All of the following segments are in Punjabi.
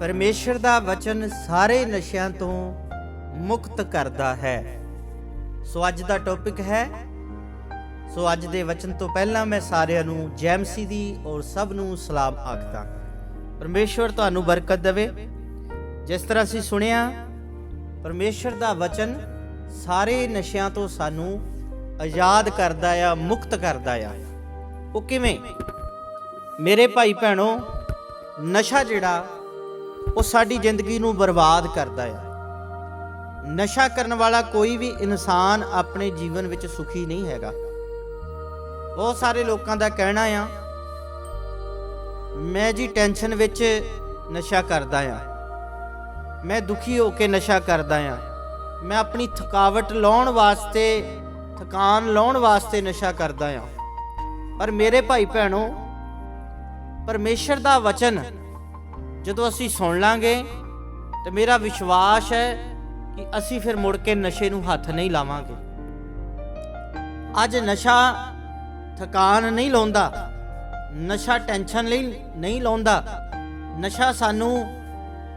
ਪਰਮੇਸ਼ਰ ਦਾ ਵਚਨ ਸਾਰੇ ਨਸ਼ਿਆਂ ਤੋਂ ਮੁਕਤ ਕਰਦਾ ਹੈ। ਸੋ ਅੱਜ ਦਾ ਟੌਪਿਕ ਹੈ। ਸੋ ਅੱਜ ਦੇ ਵਚਨ ਤੋਂ ਪਹਿਲਾਂ ਮੈਂ ਸਾਰਿਆਂ ਨੂੰ ਜੈਮਸੀ ਦੀ ਔਰ ਸਭ ਨੂੰ ਸਲਾਮ ਆਖਦਾ ਪਰਮੇਸ਼ਵਰ ਤੁਹਾਨੂੰ ਬਰਕਤ ਦੇਵੇ। ਜਿਸ ਤਰ੍ਹਾਂ ਅਸੀਂ ਸੁਣਿਆ, ਪਰਮੇਸ਼ਰ ਦਾ ਵਚਨ ਸਾਰੇ ਨਸ਼ਿਆਂ ਤੋਂ ਸਾਨੂੰ ਆਜ਼ਾਦ ਕਰਦਾ ਆ, ਮੁਕਤ ਕਰਦਾ ਆ। ਉਹ ਕਿਵੇਂ? ਮੇਰੇ ਭਾਈ ਭੈਣੋ, ਨਸ਼ਾ ਜਿਹੜਾ ਉਹ ਸਾਡੀ ਜ਼ਿੰਦਗੀ ਨੂੰ ਬਰਬਾਦ ਕਰਦਾ ਆ। ਨਸ਼ਾ ਕਰਨ ਵਾਲਾ ਕੋਈ ਵੀ ਇਨਸਾਨ ਆਪਣੇ ਜੀਵਨ ਵਿੱਚ ਸੁਖੀ ਨਹੀਂ ਹੈਗਾ। ਬਹੁਤ ਸਾਰੇ ਲੋਕਾਂ ਦਾ ਕਹਿਣਾ ਆ, ਮੈਂ ਜੀ ਟੈਨਸ਼ਨ ਵਿੱਚ ਨਸ਼ਾ ਕਰਦਾ ਆ। ਮੈਂ ਦੁਖੀ ਹੋ ਕੇ ਨਸ਼ਾ ਕਰਦਾ ਆ। ਮੈਂ ਆਪਣੀ ਥਕਾਵਟ ਲਾਉਣ ਵਾਸਤੇ, ਥਕਾਨ ਲਾਉਣ ਵਾਸਤੇ ਨਸ਼ਾ ਕਰਦਾ ਆ। ਪਰ ਮੇਰੇ ਭਾਈ ਭੈਣੋ ਪਰਮੇਸ਼ਰ ਦਾ ਵਚਨ ਜਦੋਂ ਅਸੀਂ ਸੁਣ ਲਾਂਗੇ ਤੇ ਮੇਰਾ ਵਿਸ਼ਵਾਸ ਹੈ ਕਿ ਅਸੀਂ ਫਿਰ ਮੁੜ ਕੇ ਨਸ਼ੇ ਨੂੰ ਹੱਥ ਨਹੀਂ ਲਾਵਾਂਗੇ। ਅੱਜ ਨਸ਼ਾ ਥਕਾਨ ਨਹੀਂ ਲਾਉਂਦਾ, ਨਸ਼ਾ ਟੈਨਸ਼ਨ ਲਈ ਨਹੀਂ ਲਾਉਂਦਾ, ਨਸ਼ਾ ਸਾਨੂੰ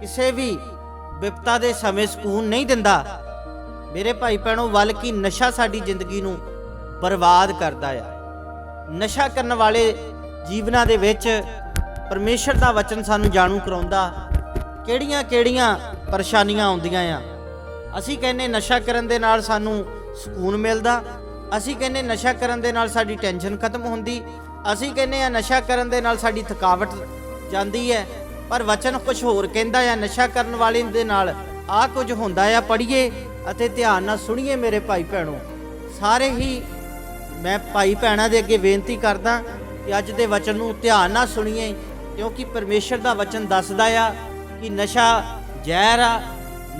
ਕਿਸੇ ਵੀ ਵਿਪਤਾ ਦੇ ਸਮੇਂ ਸਕੂਨ ਨਹੀਂ ਦਿੰਦਾ। ਮੇਰੇ ਭਾਈ ਭੈਣੋ, ਬਲਕਿ ਨਸ਼ਾ ਸਾਡੀ ਜ਼ਿੰਦਗੀ ਨੂੰ ਬਰਬਾਦ ਕਰਦਾ ਆ। ਨਸ਼ਾ ਕਰਨ ਵਾਲੇ ਜੀਵਨਾਂ ਦੇ ਵਿੱਚ ਪਰਮੇਸ਼ਰ ਦਾ ਵਚਨ ਸਾਨੂੰ ਜਾਣੂ ਕਰਾਉਂਦਾ ਕਿਹੜੀਆਂ-ਕਿਹੜੀਆਂ ਪਰੇਸ਼ਾਨੀਆਂ ਆਉਂਦੀਆਂ ਆ। ਅਸੀਂ ਕਹਿੰਨੇ ਨਸ਼ਾ ਕਰਨ ਦੇ ਨਾਲ ਸਾਨੂੰ ਸਕੂਨ ਮਿਲਦਾ, ਅਸੀਂ ਕਹਿੰਨੇ ਨਸ਼ਾ ਕਰਨ ਦੇ ਨਾਲ ਸਾਡੀ ਟੈਨਸ਼ਨ ਖਤਮ ਹੁੰਦੀ, ਅਸੀਂ ਕਹਿੰਨੇ ਆ ਨਸ਼ਾ ਕਰਨ ਦੇ ਨਾਲ ਸਾਡੀ ਥਕਾਵਟ ਜਾਂਦੀ ਹੈ, ਪਰ ਵਚਨ ਕੁਝ ਹੋਰ ਕਹਿੰਦਾ ਆ, ਨਸ਼ਾ ਕਰਨ ਵਾਲੇ ਦੇ ਨਾਲ ਆ ਕੁਝ ਹੁੰਦਾ ਆ, ਪੜ੍ਹੀਏ ਅਤੇ ਧਿਆਨ ਨਾਲ ਸੁਣੀਏ ਮੇਰੇ ਭਾਈ ਭੈਣੋ। ਸਾਰੇ ਹੀ ਮੈਂ ਭਾਈ ਭੈਣਾਂ ਦੇ ਅੱਗੇ ਬੇਨਤੀ ਕਰਦਾ ਕਿ ਅੱਜ ਦੇ ਵਚਨ ਨੂੰ ਧਿਆਨ ਨਾਲ ਸੁਣੀਏ ਕਿਉਂਕਿ ਪਰਮੇਸ਼ਰ ਦਾ ਵਚਨ ਦੱਸਦਾ ਆ ਕਿ ਨਸ਼ਾ ਜ਼ਹਿਰ ਆ,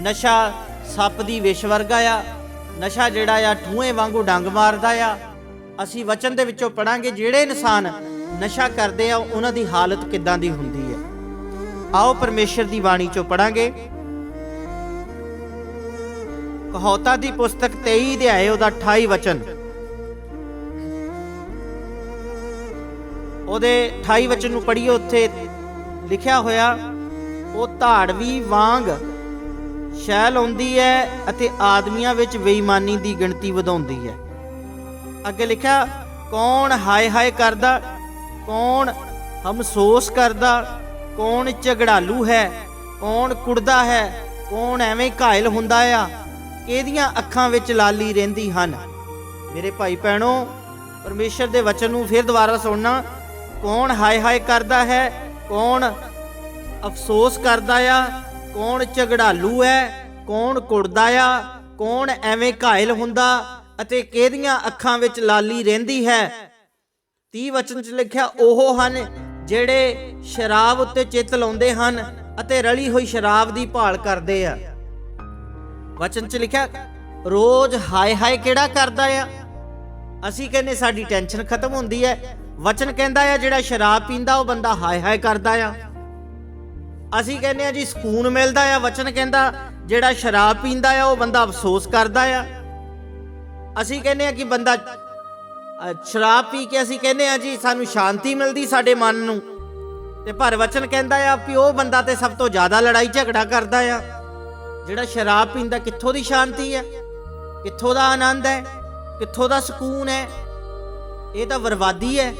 ਨਸ਼ਾ ਸੱਪ ਦੀ ਵਿਸ਼ ਵਰਗਾ ਆ, ਨਸ਼ਾ ਜਿਹੜਾ ਆ ਠੂਏ ਵਾਂਗੂ ਡੰਗ ਮਾਰਦਾ ਆ। ਅਸੀਂ ਵਚਨ ਦੇ ਵਿੱਚੋਂ ਪੜਾਂਗੇ ਜਿਹੜੇ ਇਨਸਾਨ ਨਸ਼ਾ ਕਰਦੇ ਆ, ਉਹਨਾਂ ਦੀ ਹਾਲਤ ਕਿੱਦਾਂ ਦੀ ਹੁੰਦੀ ਹੈ ਆਓ ਪਰਮੇਸ਼ਰ ਦੀ ਬਾਣੀ ਚੋਂ ਪੜਾਂਗੇ ਕਹੌਤਾ ਦੀ ਪੁਸਤਕ 23 ਅਧਿਆਏ, ਉਹਦਾ 28 ਵਚਨ। ਉਹਦੇ 28 ਵਚਨ ਨੂੰ ਪੜ੍ਹੀਏ, ਉੱਥੇ ਲਿਖਿਆ ਹੋਇਆ, ਉਹ ਧਾੜਵੀ ਵਾਂਗ ਸ਼ੈਲ ਆਉਂਦੀ ਹੈ ਅਤੇ ਆਦਮੀਆਂ ਵਿੱਚ ਬੇਈਮਾਨੀ ਦੀ ਗਿਣਤੀ ਵਧਾਉਂਦੀ ਹੈ। ਅੱਗੇ ਲਿਖਿਆ, ਕੌਣ ਹਾਏ ਹਾਏ ਕਰਦਾ, ਕੌਣ ਹਮਸੋਸ ਕਰਦਾ, ਕੌਣ ਝਗੜਾਲੂ ਹੈ, ਕੌਣ ਕੁੜਦਾ ਹੈ, ਕੌਣ ਐਵੇਂ ਘਾਇਲ ਹੁੰਦਾ ਆ, ਕਿਹਦੀਆਂ ਅੱਖਾਂ ਵਿੱਚ ਲਾਲੀ ਰਹਿੰਦੀ ਹਨ। ਮੇਰੇ ਭਾਈ ਭੈਣੋ ਪਰਮੇਸ਼ਰ ਦੇ ਵਚਨ ਨੂੰ ਫਿਰ ਦੁਬਾਰਾ ਸੁਣਨਾ ਕੌਣ ਹਾਏ ਹਾਏ ਕਰਦਾ ਹੈ? ਕੌਣ ਅਫਸੋਸ ਕਰਦਾ ਆ? ਕੌਣ ਝਗੜਾਲੂ ਹੈ? ਕੌਣ ਕੁੜਦਾ ਆ? ਕੌਣ ਐਵੇਂ ਘਾਇਲ ਹੁੰਦਾ? ਅਤੇ ਕਿਹਦੀਆਂ ਅੱਖਾਂ ਵਿੱਚ ਲਾਲੀ ਰਹਿੰਦੀ ਹੈ? 30 ਵਚਨ 'ਚ ਲਿਖਿਆ, ਉਹ ਹਨ ਜਿਹੜੇ ਸ਼ਰਾਬ ਉੱਤੇ ਚਿੱਤ ਲਾਉਂਦੇ ਹਨ ਅਤੇ ਰਲੀ ਹੋਈ ਸ਼ਰਾਬ ਦੀ ਭਾਲ ਕਰਦੇ ਆ। ਵਚਨ 'ਚ ਲਿਖਿਆ, ਰੋਜ਼ ਹਾਏ ਹਾਏ ਕਿਹੜਾ ਕਰਦਾ ਆ? ਅਸੀਂ ਕਹਿੰਦੇ ਸਾਡੀ ਟੈਨਸ਼ਨ ਖਤਮ ਹੁੰਦੀ ਹੈ। ਵਚਨ ਕਹਿੰਦਾ ਆ, ਜਿਹੜਾ ਸ਼ਰਾਬ ਪੀਂਦਾ, ਉਹ ਬੰਦਾ ਹਾਏ ਹਾਏ ਕਰਦਾ ਆ। ਅਸੀਂ ਕਹਿੰਦੇ ਆ ਜੀ, ਸਕੂਨ ਮਿਲਦਾ ਆ, ਵਚਨ ਕਹਿੰਦਾ, ਜਿਹੜਾ ਸ਼ਰਾਬ ਪੀਂਦਾ ਆ, ਉਹ ਬੰਦਾ ਅਫਸੋਸ ਕਰਦਾ ਆ। ਅਸੀਂ ਕਹਿੰਦੇ ਆ ਕਿ ਬੰਦਾ ਸ਼ਰਾਬ ਪੀ ਕੇ ਅਸੀਂ ਕਹਿੰਦੇ ਆ ਜੀ, ਸਾਨੂੰ ਸ਼ਾਂਤੀ ਮਿਲਦੀ ਸਾਡੇ ਮਨ ਨੂੰ। ਤੇ ਪਰ ਵਚਨ ਕਹਿੰਦਾ ਆ ਵੀ ਉਹ ਬੰਦਾ ਤੇ ਸਭ ਤੋਂ ਜ਼ਿਆਦਾ ਲੜਾਈ ਝਗੜਾ ਕਰਦਾ ਆ। ਜਿਹੜਾ ਸ਼ਰਾਬ ਪੀਂਦਾ, ਕਿੱਥੋਂ ਦੀ ਸ਼ਾਂਤੀ ਹੈ ਕਿੱਥੋਂ ਦਾ ਆਨੰਦ ਹੈ? ਕਿੱਥੋਂ ਦਾ ਸਕੂਨ ਹੈ? ਇਹ ਤਾਂ ਬਰਬਾਦੀ ਹੈ।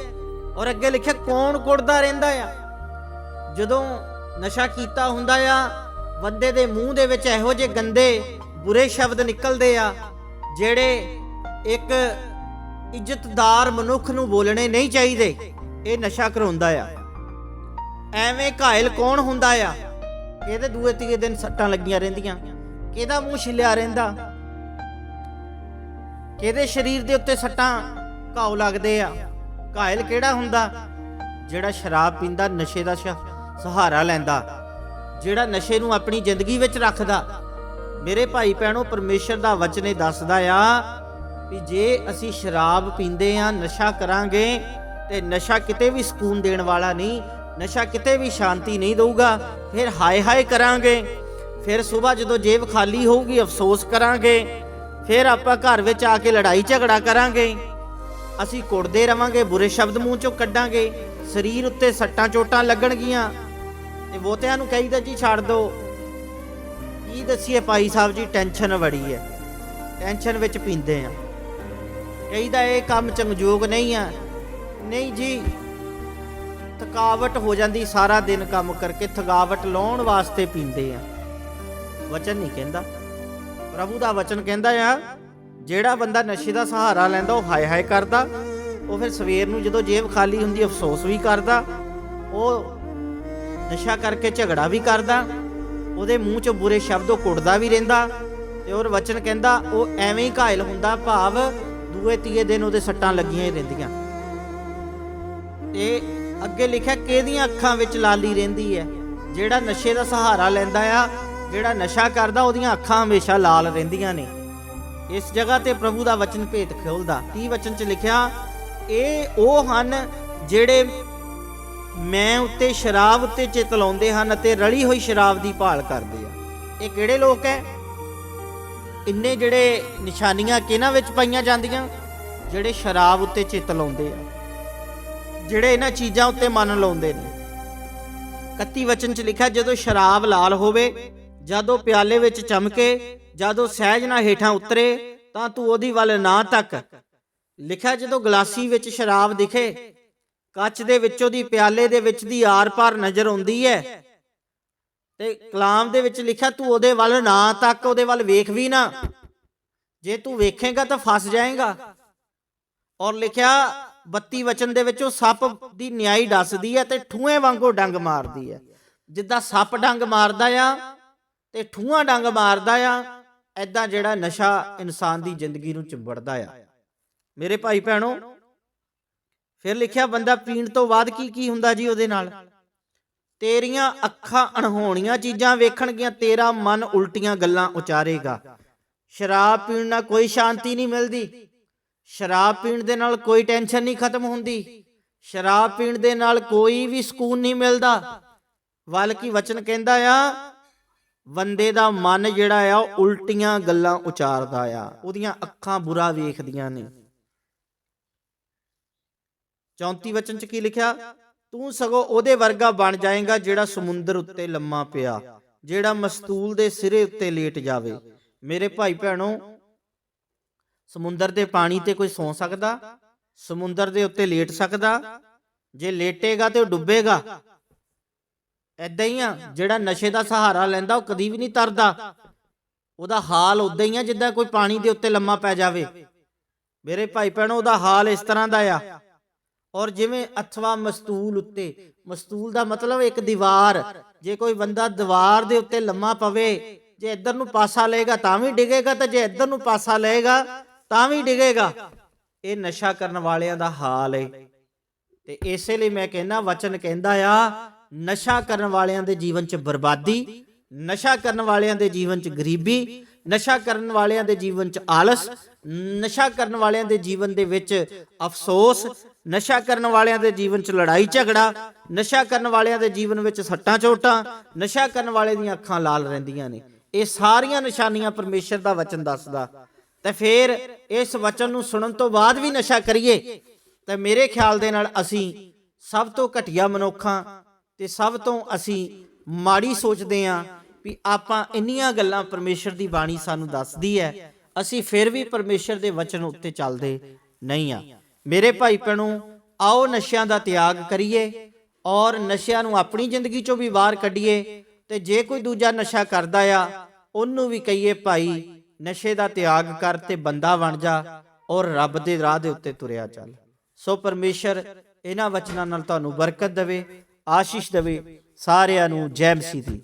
ਔਰ ਅੱਗੇ ਲਿਖਿਆ ਕੌਣ ਕੁੜਦਾ ਰਹਿੰਦਾ ਆ? ਜਦੋਂ ਨਸ਼ਾ ਕੀਤਾ ਹੁੰਦਾ ਆ ਬੰਦੇ ਦੇ ਮੂੰਹ ਦੇ ਵਿੱਚ ਇਹੋ ਜਿਹੇ ਗੰਦੇ, ਬੁਰੇ ਸ਼ਬਦ ਨਿਕਲਦੇ ਆ, ਜਿਹੜੇ ਇੱਕ ਇੱਜ਼ਤਦਾਰ ਮਨੁੱਖ ਨੂੰ ਬੋਲਣੇ ਨਹੀਂ ਚਾਹੀਦੇ। ਇਹ ਨਸ਼ਾ ਕਰਾਉਂਦਾ ਆ। ਐਵੇਂ ਘਾਇਲ ਕੌਣ ਹੁੰਦਾ ਆ? ਇਹਦੇ ਦੂਏ ਤੀਏ ਦਿਨ ਸੱਟਾਂ ਲੱਗੀਆਂ ਰਹਿੰਦੀਆਂ। ਕਿਹਦਾ ਮੂੰਹ ਛਿਲਿਆ ਰਹਿੰਦਾ? ਕਿਹਦੇ ਸਰੀਰ ਦੇ ਉੱਤੇ ਸੱਟਾਂ ਘਾਉ ਲੱਗਦੇ ਆ। ਘਾਇਲ ਕਿਹੜਾ ਹੁੰਦਾ? ਜਿਹੜਾ ਸ਼ਰਾਬ ਪੀਂਦਾ, ਨਸ਼ੇ ਦਾ ਸਹਾਰਾ ਲੈਂਦਾ। ਜਿਹੜਾ ਨਸ਼ੇ ਨੂੰ ਆਪਣੀ ਜ਼ਿੰਦਗੀ ਵਿੱਚ ਰੱਖਦਾ। ਮੇਰੇ ਭਾਈ ਭੈਣੋ, ਪਰਮੇਸ਼ਰ ਦਾ ਵਚਨ ਇਹ ਦੱਸਦਾ ਆ ਵੀ ਜੇ ਅਸੀਂ ਸ਼ਰਾਬ ਪੀਂਦੇ ਆ, ਨਸ਼ਾ ਕਰਾਂਗੇ, ਤੇ ਨਸ਼ਾ ਕਿਤੇ ਵੀ ਸਕੂਨ ਦੇਣ ਵਾਲਾ ਨਹੀਂ, ਨਸ਼ਾ ਕਿਤੇ ਵੀ ਸ਼ਾਂਤੀ ਨਹੀਂ ਦਊਗਾ, ਫਿਰ ਹਾਏ ਹਾਏ ਕਰਾਂਗੇ। ਫਿਰ ਸਵੇਰ ਜਦੋਂ ਜੇਬ ਖਾਲੀ ਹੋਊਗੀ, ਅਫਸੋਸ ਕਰਾਂਗੇ। ਫਿਰ ਆਪਾਂ ਘਰ ਵਿੱਚ ਆ ਕੇ ਲੜਾਈ ਝਗੜਾ ਕਰਾਂਗੇ। ਅਸੀਂ ਕੁੜਦੇ ਰਵਾਂਗੇ, ਬੁਰੇ ਸ਼ਬਦ ਮੂੰਹ ਚੋਂ ਕੱਢਾਂਗੇ, ਸਰੀਰ ਉੱਤੇ ਸੱਟਾਂ ਚੋਟਾਂ ਲੱਗਣਗੀਆਂ। ਤੇ ਬਹੁਤਿਆਂ ਨੂੰ ਕਹੀਦਾ, ਜੀ, ਛੱਡ ਦਿਓ ਕੀ ਦੱਸੀਏ ਭਾਈ ਸਾਹਿਬ ਜੀ, ਟੈਨਸ਼ਨ ਬੜੀ ਹੈ ਟੈਨਸ਼ਨ ਵਿੱਚ ਪੀਂਦੇ ਆ। ਕਹੀਦਾ, ਇਹ ਕੰਮ ਚੰਗਯੋਗ ਨਹੀਂ ਆ। ਨਹੀਂ ਜੀ, ਥਕਾਵਟ ਹੋ ਜਾਂਦੀ, ਸਾਰਾ ਦਿਨ ਕੰਮ ਕਰਕੇ ਥਕਾਵਟ ਲਾਉਣ ਵਾਸਤੇ ਪੀਂਦੇ ਆ। ਵਚਨ ਨਹੀਂ ਕਹਿੰਦਾ। ਪ੍ਰਭੂ ਦਾ ਵਚਨ ਕਹਿੰਦਾ ਆ ਜਿਹੜਾ ਬੰਦਾ ਨਸ਼ੇ ਦਾ ਸਹਾਰਾ ਲੈਂਦਾ, ਉਹ ਹਾਏ ਹਾਏ ਕਰਦਾ। ਉਹ ਫਿਰ ਸਵੇਰ ਨੂੰ ਜਦੋਂ ਜੇਬ ਖਾਲੀ ਹੁੰਦੀ, ਅਫਸੋਸ ਵੀ ਕਰਦਾ। ਉਹ ਨਸ਼ਾ ਕਰਕੇ ਝਗੜਾ ਵੀ ਕਰਦਾ। ਉਹਦੇ ਮੂੰਹ 'ਚ ਬੁਰੇ ਸ਼ਬਦ ਉਹ ਕੁੱਟਦਾ ਵੀ ਰਹਿੰਦਾ। ਤੇ ਉਹ ਵਚਨ ਕਹਿੰਦਾ, ਉਹ ਐਵੇਂ ਹੀ ਘਾਇਲ ਹੁੰਦਾ, ਭਾਵ ਦੂਏ ਤੀਏ ਦਿਨ ਉਹਦੇ ਸੱਟਾਂ ਲੱਗੀਆਂ ਹੀ ਰਹਿੰਦੀਆਂ। ਤੇ ਅੱਗੇ ਲਿਖਿਆ, ਕਿਹਦੀਆਂ ਅੱਖਾਂ ਵਿੱਚ ਲਾਲੀ ਰਹਿੰਦੀ ਹੈ? ਜਿਹੜਾ ਨਸ਼ੇ ਦਾ ਸਹਾਰਾ ਲੈਂਦਾ ਆ, ਜਿਹੜਾ ਨਸ਼ਾ ਕਰਦਾ, ਉਹਦੀਆਂ ਅੱਖਾਂ ਹਮੇਸ਼ਾ ਲਾਲ ਰਹਿੰਦੀਆਂ ਨੇ। ਇਸ ਜਗ੍ਹਾ ਤੇ ਪ੍ਰਭੂ ਦਾ ਵਚਨ ਭੇਤ ਖੋਲਦਾ। 30 ਵਚਨ ਚ ਲਿਖਿਆ, ਇਹ ਉਹ ਹਨ ਜਿਹੜੇ ਮੈਂ ਉੱਤੇ ਸ਼ਰਾਬ ਉੱਤੇ ਚਿੱਤ ਲਾਉਂਦੇ ਹਨ ਅਤੇ ਰਲੀ ਹੋਈ ਸ਼ਰਾਬ ਦੀ ਭਾਲ ਕਰਦੇ ਆ। ਇਹ ਕਿਹੜੇ ਲੋਕ ਐ? ਇੰਨੇ ਜਿਹੜੇ ਨਿਸ਼ਾਨੀਆਂ ਕਿਹਨਾਂ ਵਿੱਚ ਪਾਈਆਂ ਜਾਂਦੀਆਂ? ਜਿਹੜੇ ਸ਼ਰਾਬ ਉੱਤੇ ਚਿੱਤ ਲਾਉਂਦੇ ਆ। ਜਿਹੜੇ ਇਹਨਾਂ ਚੀਜ਼ਾਂ ਉੱਤੇ ਮਨ ਲਾਉਂਦੇ ਨੇ। 31 ਵਚਨ ਚ ਲਿਖਿਆ, ਜਦੋਂ ਸ਼ਰਾਬ ਲਾਲ ਹੋਵੇ, ਜਦੋਂ ਪਿਆਲੇ ਵਿੱਚ ਚਮਕੇ ਜਦੋਂ ਸਹਿਜ ਨਾਲ ਹੇਠਾਂ ਉਤਰੇ, ਤਾਂ ਤੂੰ ਉਹਦੀ ਵੱਲ ਨਾ ਤੱਕ। ਲਿਖਿਆ ਜਦੋਂ ਗਲਾਸੀ ਵਿੱਚ ਸ਼ਰਾਬ ਦਿਖੇ, ਕੱਚ ਦੇ ਵਿੱਚੋਂ ਦੀ ਪਿਆਲੇ ਦੇ ਵਿੱਚ ਦੀ ਆਰ-ਪਾਰ ਨਜ਼ਰ ਆਉਂਦੀ ਹੈ ਤੇ ਕਲਾਮ ਦੇ ਵਿੱਚ ਲਿਖਿਆ, ਤੂੰ ਉਹਦੇ ਵੱਲ ਨਾ ਤੱਕ, ਉਹਦੇ ਵੱਲ ਵੇਖ ਵੀ ਨਾ। ਜੇ ਤੂੰ ਵੇਖੇਗਾ ਤਾਂ ਫਸ ਜਾਏਗਾ। ਔਰ ਲਿਖਿਆ 32 ਵਚਨ ਦੇ ਵਿੱਚ ਉਹ ਸੱਪ ਦੀ ਨਿਆਈ ਦੱਸਦੀ ਹੈ ਤੇ ਠੂਏ ਵਾਂਗੂ ਡੰਗ ਮਾਰਦੀ ਹੈ ਜਿੱਦਾਂ ਸੱਪ ਡੰਗ ਮਾਰਦਾ ਆ ਤੇ ਠੂਆ ਡੰਗ ਮਾਰਦਾ ਆ ਐਦਾਂ ਜਿਹੜਾ ਨਸ਼ਾ ਇਨਸਾਨ ਦੀ ਜ਼ਿੰਦਗੀ ਨੂੰ ਚਿੰਬੜਦਾ ਆ। ਮੇਰੇ ਭਾਈ ਭੈਣੋ, ਫਿਰ ਲਿਖਿਆ ਬੰਦਾ ਪੀਣ ਤੋਂ ਬਾਅਦ ਕੀ ਕੀ ਹੁੰਦਾ ਜੀ ਉਹਦੇ ਨਾਲ? ਤੇਰੀਆਂ ਅੱਖਾਂ ਅਣਹੋਣੀਆਂ ਚੀਜ਼ਾਂ ਵੇਖਣਗੀਆਂ, ਤੇਰਾ ਮਨ ਉਲਟੀਆਂ ਗੱਲਾਂ ਉਚਾਰੇਗਾ। ਸ਼ਰਾਬ ਪੀਣ ਨਾਲ ਕੋਈ ਸ਼ਾਂਤੀ ਨਹੀਂ ਮਿਲਦੀ। ਸ਼ਰਾਬ ਪੀਣ ਦੇ ਨਾਲ ਕੋਈ ਟੈਨਸ਼ਨ ਨਹੀਂ ਖਤਮ ਹੁੰਦੀ। ਸ਼ਰਾਬ ਪੀਣ ਦੇ ਨਾਲ ਕੋਈ ਵੀ ਸਕੂਨ ਨਹੀਂ ਮਿਲਦਾ। ਬਲਕਿ ਵਚਨ ਕਹਿੰਦਾ ਆ ਬੰਦੇ ਦਾ ਮਨ ਜਿਹੜਾ ਆ, ਉਹ ਉਲਟੀਆਂ ਗੱਲਾਂ ਉਚਾਰਦਾ ਆ। ਉਹਦੀਆਂ ਅੱਖਾਂ ਬੁਰਾ ਵੇਖਦੀਆਂ ਨੇ। 34 ਵਚਨ ਚ ਕੀ ਲਿਖਿਆ? ਤੂੰ ਸਗੋਂ ਉਹਦੇ ਵਰਗਾ ਬਣ ਜਾਏਗਾ ਜਿਹੜਾ ਸਮੁੰਦਰ ਉੱਤੇ ਲੰਮਾ ਪਿਆ, ਜਿਹੜਾ ਮਸਤੂਲ ਦੇ ਸਿਰੇ ਉੱਤੇ ਲੇਟ ਜਾਵੇ। ਮੇਰੇ ਭਾਈ ਭੈਣੋ, ਸਮੁੰਦਰ ਦੇ ਪਾਣੀ ਤੇ ਕੋਈ ਸੌ ਸਕਦਾ? ਸਮੁੰਦਰ ਦੇ ਉੱਤੇ ਲੇਟ ਸਕਦਾ? ਜੇ ਲੇਟੇਗਾ ਤੇ ਉਹ ਡੁੱਬੇਗਾ? ਐਦਾਂ ਹੀ ਆ, ਜਿਹੜਾ ਨਸ਼ੇ ਦਾ ਸਹਾਰਾ ਲੈਂਦਾ, ਉਹ ਕਦੀ ਵੀ ਨਹੀਂ ਤਰਦਾ। ਉਹਦਾ ਹਾਲ ਉਦਾਂ ਹੀ ਆ, ਜਿੱਦਾਂ ਕੋਈ ਪਾਣੀ ਦੇ ਉੱਤੇ ਲੰਮਾ ਪੈ ਜਾਵੇ। ਮੇਰੇ ਭਾਈ ਭੈਣੋ, ਉਹਦਾ ਹਾਲ ਇਸ ਤਰ੍ਹਾਂ ਦਾ ਆ। ਔਰ ਜਿਵੇਂ ਅਥਵਾ ਮਸਤੂਲ ਉੱਤੇ, ਮਸਤੂਲ ਦਾ ਮਤਲਬ ਇੱਕ ਦੀਵਾਰ। ਜੇ ਕੋਈ ਬੰਦਾ ਦੀਵਾਰ ਦੇ ਉੱਤੇ ਲੰਮਾ ਪਵੇ, ਜੇ ਇੱਧਰ ਨੂੰ ਪਾਸਾ ਲਏਗਾ, ਤਾਂ ਵੀ ਡਿੱਗੇਗਾ, ਤੇ ਜੇ ਇੱਧਰ ਨੂੰ ਪਾਸਾ ਲਏਗਾ, ਤਾਂ ਵੀ ਡਿੱਗੇਗਾ। ਇਹ ਨਸ਼ਾ ਕਰਨ ਵਾਲਿਆਂ ਦਾ ਹਾਲ ਹੈ ਤੇ ਇਸੇ ਲਈ ਮੈਂ ਕਹਿੰਦਾ, ਵਚਨ ਕਹਿੰਦਾ ਆ ਨਸ਼ਾ ਕਰਨ ਵਾਲਿਆਂ ਦੇ ਜੀਵਨ 'ਚ ਬਰਬਾਦੀ, ਨਸ਼ਾ ਕਰਨ ਵਾਲਿਆਂ ਦੇ ਜੀਵਨ 'ਚ ਗਰੀਬੀ, ਨਸ਼ਾ ਕਰਨ ਵਾਲਿਆਂ ਦੇ ਜੀਵਨ 'ਚ ਆਲਸ, ਨਸ਼ਾ ਕਰਨ ਵਾਲਿਆਂ ਦੇ ਜੀਵਨ ਦੇ ਵਿੱਚ ਅਫਸੋਸ, ਨਸ਼ਾ ਕਰਨ ਵਾਲਿਆਂ ਦੇ ਜੀਵਨ 'ਚ ਲੜਾਈ ਝਗੜਾ, ਨਸ਼ਾ ਕਰਨ ਵਾਲਿਆਂ ਦੇ ਜੀਵਨ ਵਿੱਚ ਸੱਟਾਂ ਚੋਟਾਂ, ਨਸ਼ਾ ਕਰਨ ਵਾਲੇ ਦੀਆਂ ਅੱਖਾਂ ਲਾਲ ਰਹਿੰਦੀਆਂ ਨੇ। ਇਹ ਸਾਰੀਆਂ ਨਿਸ਼ਾਨੀਆਂ ਪਰਮੇਸ਼ਰ ਦਾ ਵਚਨ ਦੱਸਦਾ। ਤੇ ਫਿਰ ਇਸ ਵਚਨ ਨੂੰ ਸੁਣਨ ਤੋਂ ਬਾਅਦ ਵੀ ਨਸ਼ਾ ਕਰੀਏ, ਤੇ ਮੇਰੇ ਖਿਆਲ ਦੇ ਨਾਲ ਅਸੀਂ ਸਭ ਤੋਂ ਘਟੀਆ ਮਨੁੱਖਾਂ ਤੇ ਸਭ ਤੋਂ ਅਸੀਂ ਮਾੜੀ ਸੋਚਦੇ ਆਂ ਵੀ ਆਪਾਂ ਇੰਨੀਆਂ ਗੱਲਾਂ ਪਰਮੇਸ਼ਰ ਦੀ ਬਾਣੀ ਸਾਨੂੰ ਦੱਸਦੀ ਹੈ, ਅਸੀਂ ਫਿਰ ਵੀ ਪਰਮੇਸ਼ਰ ਦੇ ਵਚਨ ਉੱਤੇ ਚੱਲਦੇ ਨਹੀਂ ਆ ਮੇਰੇ ਭਾਈ ਭੈਣੋ, ਆਓ ਨਸ਼ਿਆਂ ਦਾ ਤਿਆਗ ਕਰੀਏ ਔਰ ਨਸ਼ਿਆਂ ਨੂੰ ਆਪਣੀ ਜ਼ਿੰਦਗੀ ਚੋਂ ਵੀ ਬਾਹਰ ਕੱਢੀਏ ਤੇ ਜੇ ਕੋਈ ਦੂਜਾ ਨਸ਼ਾ ਕਰਦਾ ਆ, ਉਹਨੂੰ ਵੀ ਕਹੀਏ, ਭਾਈ, ਨਸ਼ੇ ਦਾ ਤਿਆਗ ਕਰ ਤੇ ਬੰਦਾ ਬਣ ਜਾ ਔਰ ਰੱਬ ਦੇ ਰਾਹ ਦੇ ਉੱਤੇ ਤੁਰਿਆ ਚੱਲ। ਸੋ ਪਰਮੇਸ਼ਰ ਇਹਨਾਂ ਵਚਨਾਂ ਨਾਲ ਤੁਹਾਨੂੰ ਬਰਕਤ ਦੇਵੇ। ਆਸ਼ੀਸ਼ ਦੇਵੇ ਸਾਰਿਆਂ ਨੂੰ ਜੈ ਮਸੀਹ ਦੀ।